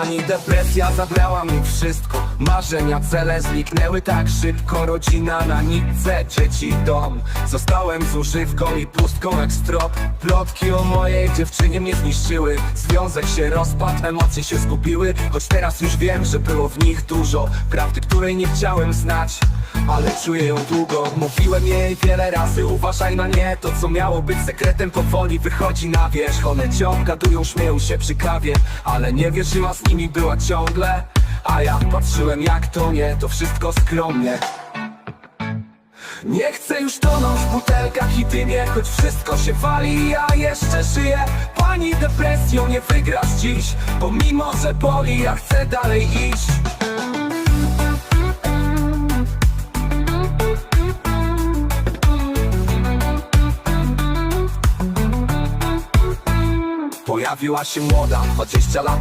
Pani depresja zabrała mi wszystko. Marzenia, cele zniknęły tak szybko. Rodzina na nitce, dzieci, dom. Zostałem z używką i pustką jak strop. Plotki o mojej dziewczynie mnie zniszczyły. Związek się rozpadł, emocje się zgubiły. Choć teraz już wiem, że było w nich dużo Prawdy, której nie chciałem znać. Ale czuję ją długo. Mówiłem jej wiele razy Uważaj na nie. To co miało być sekretem powoli wychodzi na wierzch. One gadują, śmieją się przy kawie Ale nie wierzyła z nimi była ciągle A ja patrzyłem jak to nie To wszystko skromnie. Nie chcę już tonąć w butelkach i dymie Choć wszystko się wali, ja jeszcze żyję. Pani depresją nie wygrasz dziś Pomimo, że boli, ja chcę dalej iść. Pojawiła się młoda, 20 lat